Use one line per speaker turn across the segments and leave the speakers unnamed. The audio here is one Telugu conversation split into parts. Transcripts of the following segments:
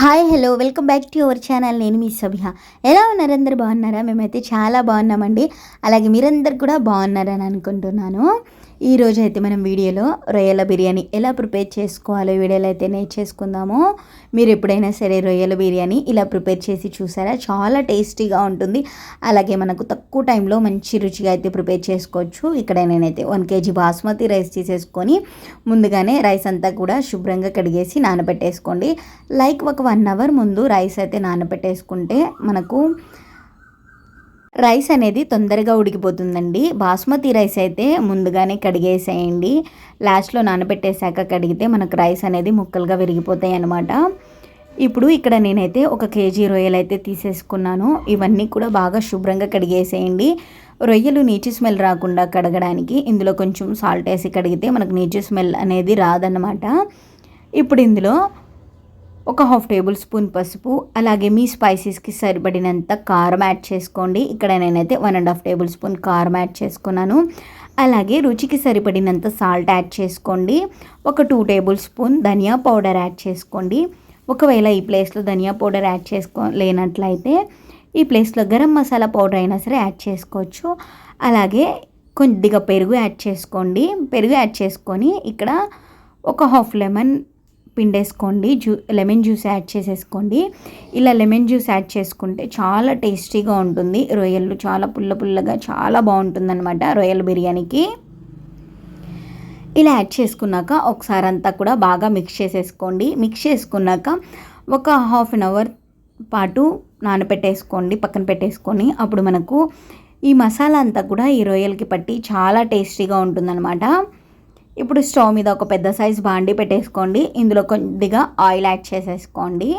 Hi hello welcome back to your channel. నేను మీ సభ్య ఎలా ఉన్నారు అందరు? బాగున్నారా? మేమైతే చాలా బాగున్నామండి. అలాగే మీరందరు కూడా బాగున్నారని అనుకుంటున్నాను. ఈ రోజు అయితే మనం వీడియోలో రొయ్యల బిర్యానీ ఎలా ప్రిపేర్ చేసుకోవాలో వీడియోలో అయితే నేర్చేసుకుందాము మీరు ఎప్పుడైనా సరే రొయ్యల బిర్యానీ ఇలా ప్రిపేర్ చేసి చూసారా? చాలా టేస్టీగా ఉంటుంది. అలాగే మనకు తక్కువ టైంలో మంచి రుచిగా అయితే ప్రిపేర్ చేసుకోవచ్చు. ఇక్కడ నేనైతే వన్ కేజీ బాస్మతి రైస్ తీసేసుకొని ముందుగానే రైస్ అంతా కూడా శుభ్రంగా కడిగేసి నానబెట్టేసుకోండి. లైక్ ఒక వన్ అవర్ ముందు రైస్ అయితే నానబెట్టేసుకుంటే మనకు రైస్ అనేది తొందరగా ఉడికిపోతుందండి. బాస్మతి రైస్ అయితే ముందుగానే కడిగేసేయండి. లాస్ట్లో నానబెట్టేశాక కడిగితే మనకు రైస్ అనేది ముక్కలుగా విరిగిపోతాయి అన్నమాట ఇప్పుడు ఇక్కడ నేనైతే ఒక కేజీ రొయ్యలు అయితే తీసేసుకున్నాను. ఇవన్నీ కూడా బాగా శుభ్రంగా కడిగేసేయండి. రొయ్యలు నీచు స్మెల్ రాకుండా కడగడానికి ఇందులో కొంచెం సాల్ట్ వేసి కడిగితే మనకు నీచు స్మెల్ అనేది రాదన్నమాట. ఇప్పుడు ఇందులో ఒక హాఫ్ టేబుల్ స్పూన్ పసుపు అలాగే మీ స్పైసెస్కి సరిపడినంత కారం యాడ్ చేసుకోండి. ఇక్కడ నేనైతే one and half tablespoon కారం యాడ్ చేసుకున్నాను. అలాగే రుచికి సరిపడినంత సాల్ట్ యాడ్ చేసుకోండి. ఒక టూ టేబుల్ స్పూన్ ధనియా పౌడర్ యాడ్ చేసుకోండి. ఒకవేళ ఈ ప్లేస్లో ధనియా పౌడర్ యాడ్ చేసుకో లేనట్లయితే ఈ ప్లేస్లో గరం మసాలా పౌడర్ అయినా సరే యాడ్ చేసుకోవచ్చు. అలాగే కొద్దిగా పెరుగు యాడ్ చేసుకోండి. పెరుగు యాడ్ చేసుకొని ఇక్కడ ఒక హాఫ్ లెమన్ పిండేసుకోండి జ్యూ లెమన్ జ్యూస్ యాడ్ చేసేసుకోండి. ఇలా లెమన్ జ్యూస్ యాడ్ చేసుకుంటే చాలా టేస్టీగా ఉంటుంది. రొయ్యలు చాలా పుల్ల పుల్లగా చాలా బాగుంటుంది అనమాట రొయ్యల బిర్యానీకి. ఇలా యాడ్ చేసుకున్నాక ఒకసారి అంతా కూడా బాగా మిక్స్ చేసేసుకోండి. మిక్స్ చేసుకున్నాక ఒక హాఫ్ అన్ అవర్ పాటు నానబెట్టేసుకోండి పక్కన పెట్టేసుకొని. అప్పుడు మనకు ఈ మసాలా అంతా కూడా ఈ రొయ్యలకి పట్టి చాలా టేస్టీగా ఉంటుందన్నమాట. ఇప్పుడు స్టవ్ మీద ఒక పెద్ద సైజ్ బాండి పెట్టేసుకోండి. ఇందులో కొద్దిగా ఆయిల్ యాడ్ చేసేసుకోండి.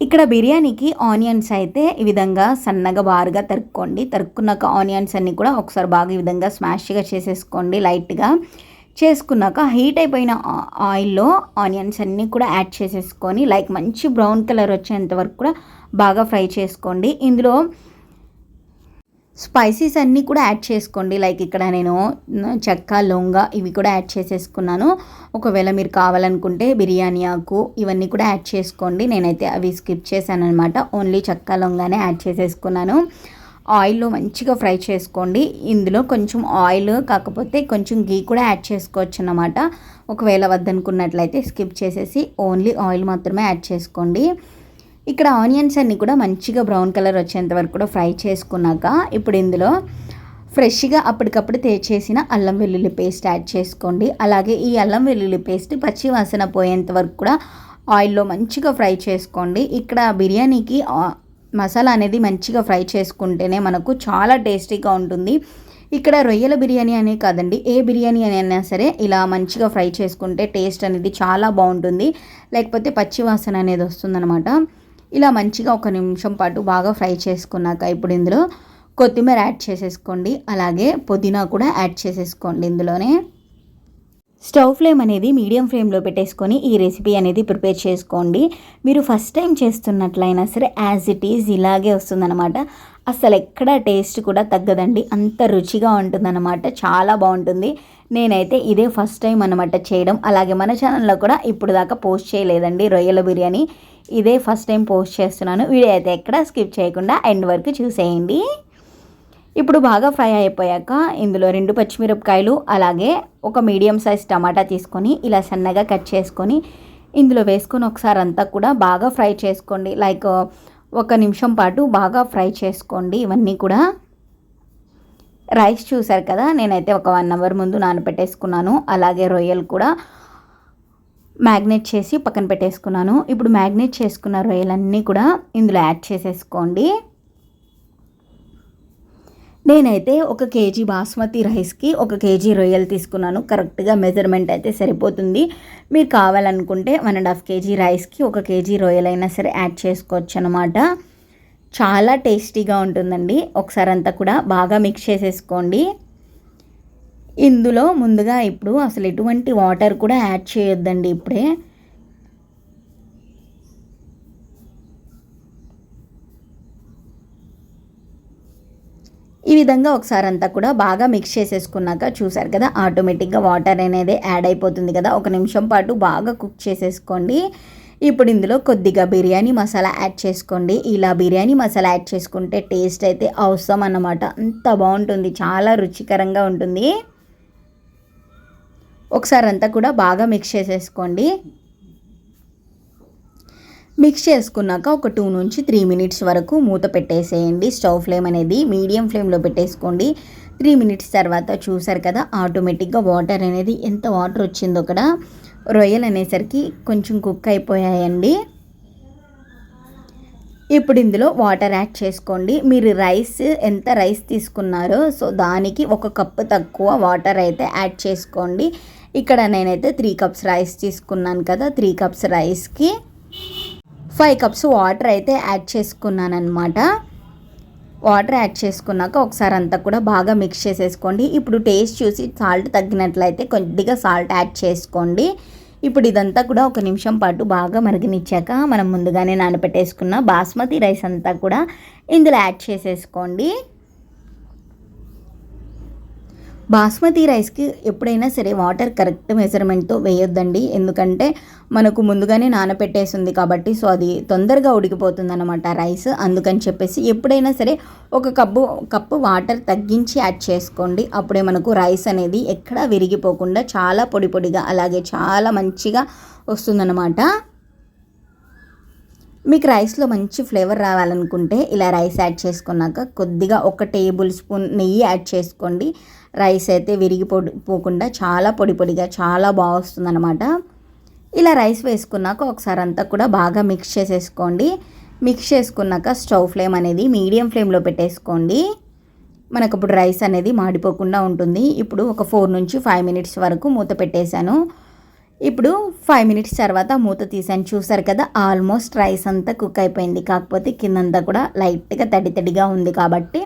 ఇక్కడ బిర్యానీకి ఆనియన్స్ అయితే ఈ విధంగా సన్నగా బారుగా తరుక్కోండి. తరుక్కున్నాక ఆనియన్స్ అన్నీ కూడా ఒకసారి బాగా ఈ విధంగా స్మాష్గా చేసేసుకోండి లైట్గా. చేసుకున్నాక హీట్ అయిపోయిన ఆయిల్లో ఆనియన్స్ అన్నీ కూడా యాడ్ చేసేసుకొని లైక్ మంచి బ్రౌన్ కలర్ వచ్చేంత వరకు కూడా బాగా ఫ్రై చేసుకోండి. ఇందులో స్పైసీస్ అన్నీ కూడా యాడ్ చేసుకోండి. లైక్ ఇక్కడ నేను చెక్క లొంగ ఇవి కూడా యాడ్ చేసేసుకున్నాను. ఒకవేళ మీరు కావాలనుకుంటే బిర్యానీ ఆకు ఇవన్నీ కూడా యాడ్ చేసుకోండి. నేనైతే అవి స్కిప్ చేశాను అనమాట ఓన్లీ చెక్క లొంగానే యాడ్ చేసేసుకున్నాను. ఆయిల్లో మంచిగా ఫ్రై చేసుకోండి. ఇందులో కొంచెం ఆయిల్ కాకపోతే కొంచెం గీ కూడా యాడ్ చేసుకోవచ్చు అన్నమాట ఒకవేళ వద్దనుకున్నట్లయితే స్కిప్ చేసేసి ఓన్లీ ఆయిల్ మాత్రమే యాడ్ చేసుకోండి. ఇక్కడ ఆనియన్స్ అన్నీ కూడా మంచిగా బ్రౌన్ కలర్ వచ్చేంత వరకు కూడా ఫ్రై చేసుకున్నాక ఇప్పుడు ఇందులో ఫ్రెష్గా అప్పటికప్పుడు తేచేసిన అల్లం వెల్లుల్లి పేస్ట్ యాడ్ చేసుకోండి. అలాగే ఈ అల్లం వెల్లుల్లి పేస్ట్ పచ్చి వాసన పోయేంత వరకు కూడా ఆయిల్లో మంచిగా ఫ్రై చేసుకోండి. ఇక్కడ బిర్యానీకి మసాలా అనేది మంచిగా ఫ్రై చేసుకుంటేనే మనకు చాలా టేస్టీగా ఉంటుంది. ఇక్కడ రొయ్యల బిర్యానీ అనే కాదండి ఏ బిర్యానీ అని అయినా సరే ఇలా మంచిగా ఫ్రై చేసుకుంటే టేస్ట్ అనేది చాలా బాగుంటుంది. లేకపోతే పచ్చి వాసన అనేది వస్తుందన్నమాట. ఇలా మంచిగా ఒక నిమిషం పాటు బాగా ఫ్రై చేసుకున్నాక ఇప్పుడు ఇందులో కొత్తిమీర యాడ్ చేసేసుకోండి. అలాగే పుదీనా కూడా యాడ్ చేసేసుకోండి ఇందులోనే. స్టవ్ ఫ్లేమ్ అనేది మీడియం ఫ్లేమ్లో పెట్టేసుకొని ఈ రెసిపీ అనేది ప్రిపేర్ చేసుకోండి. మీరు ఫస్ట్ టైం చేస్తున్నట్లయినా సరే యాజ్ ఇట్ ఈజ్ ఇలాగే వస్తుందన్నమాట. అసలు ఎక్కడ టేస్ట్ కూడా తగ్గదండి. అంత రుచిగా ఉంటుందన్నమాట. చాలా బాగుంటుంది. నేనైతే ఇదే ఫస్ట్ టైం అనమాట చేయడం. అలాగే మన ఛానల్లో కూడా ఇప్పుడు దాకా పోస్ట్ చేయలేదండి రొయ్యల బిర్యానీ. ఇదే ఫస్ట్ టైం పోస్ట్ చేస్తున్నాను. వీడియో అయితే ఎక్కడ స్కిప్ చేయకుండా ఎండ్ వరకు చూసేయండి. ఇప్పుడు బాగా ఫ్రై అయిపోయాక ఇందులో రెండు పచ్చిమిరపకాయలు అలాగే ఒక మీడియం సైజ్ టమాటా తీసుకొని ఇలా సన్నగా కట్ చేసుకొని ఇందులో వేసుకొని ఒకసారి అంతా కూడా బాగా ఫ్రై చేసుకోండి. లైక్ ఒక నిమిషం పాటు బాగా ఫ్రై చేసుకోండి. ఇవన్నీ కూడా రైస్ చూసారు కదా? నేనైతే ఒక వన్ అవర్ ముందు నానబెట్టేసుకున్నాను. అలాగే రొయ్యలు కూడా మ్యాగ్నేట్ చేసి పక్కన పెట్టేసుకున్నాను. ఇప్పుడు మ్యాగ్నేట్ చేసుకున్న రొయ్యలన్నీ కూడా ఇందులో యాడ్ చేసేసుకోండి. నేనైతే ఒక కేజీ బాస్మతి రైస్కి ఒక కేజీ రొయ్యలు తీసుకున్నాను. కరెక్ట్గా మెజర్మెంట్ అయితే సరిపోతుంది. మీరు కావాలనుకుంటే వన్ అండ్ హాఫ్ కేజీ రైస్కి ఒక కేజీ రొయ్యలైనా సరే యాడ్ చేసుకోవచ్చు అనమాట చాలా టేస్టీగా ఉంటుందండి. ఒకసారి అంతా కూడా బాగా మిక్స్ చేసేసుకోండి. ఇందులో ముందుగా ఇప్పుడు అసలు ఎటువంటి వాటర్ కూడా యాడ్ చేయొద్దండి ఇప్పుడే. ఈ విధంగా ఒకసారి అంతా కూడా బాగా మిక్స్ చేసేసుకున్నాక చూసారు కదా ఆటోమేటిక్గా వాటర్ అనేది యాడ్ అయిపోతుంది కదా. ఒక నిమిషం పాటు బాగా కుక్ చేసేసుకోండి. ఇప్పుడు ఇందులో కొద్దిగా బిర్యానీ మసాలా యాడ్ చేసుకోండి. ఇలా బిర్యానీ మసాలా యాడ్ చేసుకుంటే టేస్ట్ అయితే అవసరం అన్నమాట. అంత బాగుంటుంది చాలా రుచికరంగా ఉంటుంది. ఒకసారి అంతా కూడా బాగా మిక్స్ చేసేసుకోండి. మిక్స్ చేసుకున్నాక ఒక టూ నుంచి త్రీ మినిట్స్ వరకు మూత పెట్టేసేయండి. స్టవ్ ఫ్లేమ్ అనేది మీడియం ఫ్లేమ్లో పెట్టేసుకోండి. త్రీ మినిట్స్ తర్వాత చూసారు కదా ఆటోమేటిక్గా వాటర్ అనేది ఎంత వాటర్ వచ్చిందో అక్కడ. రొయ్యలు అనేసరికి కొంచెం కుక్ అయిపోయాయండి. ఇప్పుడు ఇందులో వాటర్ యాడ్ చేసుకోండి. మీరు రైస్ ఎంత రైస్ తీసుకున్నారో సో దానికి ఒక కప్పు తక్కువ వాటర్ అయితే యాడ్ చేసుకోండి. ఇక్కడ నేనైతే త్రీ కప్స్ రైస్ తీసుకున్నాను కదా త్రీ కప్స్ రైస్కి. ఫైవ్ కప్స్ వాటర్ అయితే యాడ్ చేసుకున్నాను అనమాట వాటర్ యాడ్ చేసుకున్నాక ఒకసారి అంతా కూడా బాగా మిక్స్ చేసేసుకోండి. ఇప్పుడు టేస్ట్ చూసి సాల్ట్ తగ్గినట్లయితే కొద్దిగా సాల్ట్ యాడ్ చేసుకోండి. ఇప్పుడు ఇదంతా కూడా ఒక నిమిషం పాటు బాగా మరిగినిచ్చాక మనం ముందుగానే నానబెట్టేసుకున్న బాస్మతి రైస్ అంతా కూడా ఇందులో యాడ్ చేసేసుకోండి. బాస్మతి రైస్కి ఎప్పుడైనా సరే వాటర్ కరెక్ట్ మెజర్మెంట్తో వేయొద్దండి. ఎందుకంటే మనకు ముందుగానే నానపెట్టేసింది కాబట్టి సో అది తొందరగా ఉడికిపోతుంది అనమాట రైస్. అందుకని చెప్పేసి ఎప్పుడైనా సరే ఒక కప్పు కప్పు వాటర్ తగ్గించి యాడ్ చేసుకోండి. అప్పుడే మనకు రైస్ అనేది ఎక్కడా విరిగిపోకుండా చాలా పొడి పొడిగా అలాగే చాలా మంచిగా వస్తుందన్నమాట. మీకు రైస్లో మంచి ఫ్లేవర్ రావాలనుకుంటే ఇలా రైస్ యాడ్ చేసుకున్నాక కొద్దిగా ఒక టేబుల్ స్పూన్ నెయ్యి యాడ్ చేసుకోండి. రైస్ అయితే విరిగిపోకుండా చాలా పొడి పొడిగా చాలా బాగా అనమాట ఇలా రైస్ వేసుకున్నాక ఒకసారి అంతా కూడా బాగా మిక్స్ చేసేసుకోండి. మిక్స్ చేసుకున్నాక స్టవ్ ఫ్లేమ్ అనేది మీడియం ఫ్లేమ్లో పెట్టేసుకోండి. మనకు ఇప్పుడు రైస్ అనేది మాడిపోకుండా ఉంటుంది. ఇప్పుడు ఒక ఫోర్ నుంచి ఫైవ్ మినిట్స్ వరకు మూత పెట్టేశాను. ఇప్పుడు ఫైవ్ మినిట్స్ తర్వాత మూత తీసాను చూసారు కదా ఆల్మోస్ట్ రైస్ అంతా కుక్ అయిపోయింది. కాకపోతే కిందంతా కూడా లైట్గా తడి తడిగా ఉంది కాబట్టి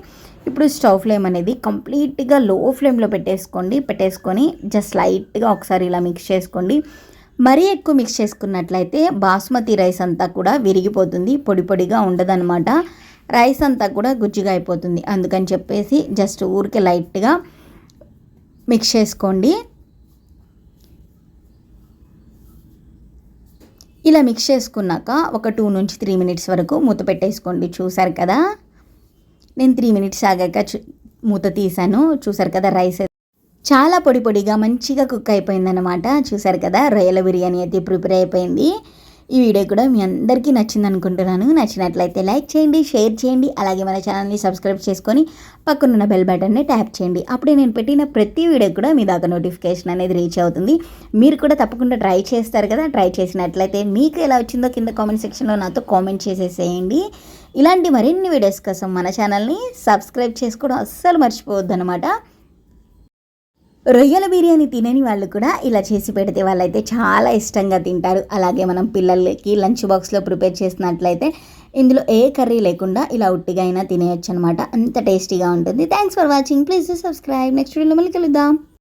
ఇప్పుడు స్టవ్ ఫ్లేమ్ అనేది కంప్లీట్గా లో ఫ్లేమ్లో పెట్టేసుకోండి. పెట్టేసుకొని జస్ట్ లైట్గా ఒకసారి ఇలా మిక్స్ చేసుకోండి. మరీ ఎక్కువ మిక్స్ చేసుకున్నట్లయితే బాస్మతి రైస్ అంతా కూడా విరిగిపోతుంది. పొడి పొడిగా ఉండదన్నమాట. రైస్ అంతా కూడా గుజ్జుగా అయిపోతుంది. అందుకని చెప్పేసి జస్ట్ ఊరికే లైట్గా మిక్స్ చేసుకోండి. ఇలా మిక్స్ చేసుకున్నాక ఒక టూ నుంచి త్రీ మినిట్స్ వరకు మూత పెట్టేసుకోండి. చూసారు కదా? నేను త్రీ మినిట్స్ ఆగాక మూత తీసాను చూసారు కదా రైస్ చాలా పొడి పొడిగా మంచిగా కుక్ అయిపోయిందనమాట చూసారు కదా? రొయ్యల బిర్యానీ అయితే ప్రిపేర్ అయిపోయింది. ఈ వీడియో కూడా మీ అందరికీ నచ్చింది అనుకుంటున్నాను. నచ్చినట్లయితే లైక్ చేయండి షేర్ చేయండి అలాగే మన ఛానల్ని సబ్స్క్రైబ్ చేసుకొని పక్కనున్న బెల్ బటన్ని ట్యాప్ చేయండి. అప్పుడే నేను పెట్టిన ప్రతి వీడియో కూడా మీ దాకా నోటిఫికేషన్ అనేది రీచ్ అవుతుంది. మీరు కూడా తప్పకుండా ట్రై చేస్తారు కదా ట్రై చేసినట్లయితే మీకు ఎలా వచ్చిందో కింద కామెంట్ సెక్షన్లో నాతో కామెంట్ చేసేసేయండి. ఇలాంటి మరిన్ని వీడియోస్ కోసం మన ఛానల్ని సబ్స్క్రైబ్ చేసుకోవడం అస్సలు మర్చిపోవద్దు అనమాట రొయ్యల బిర్యానీ తినని వాళ్ళు కూడా ఇలా చేసి పెడితే వాళ్ళైతే చాలా ఇష్టంగా తింటారు. అలాగే మనం పిల్లలకి లంచ్ బాక్స్లో ప్రిపేర్ చేసినట్లయితే ఇందులో ఏ కర్రీ లేకుండా ఇలా ఉట్టిగా అయినా తినేయచ్చు అనమాట అంత టేస్టీగా ఉంటుంది. Thanks for watching please subscribe next వీడియోలో మళ్ళీ కలుద్దాం.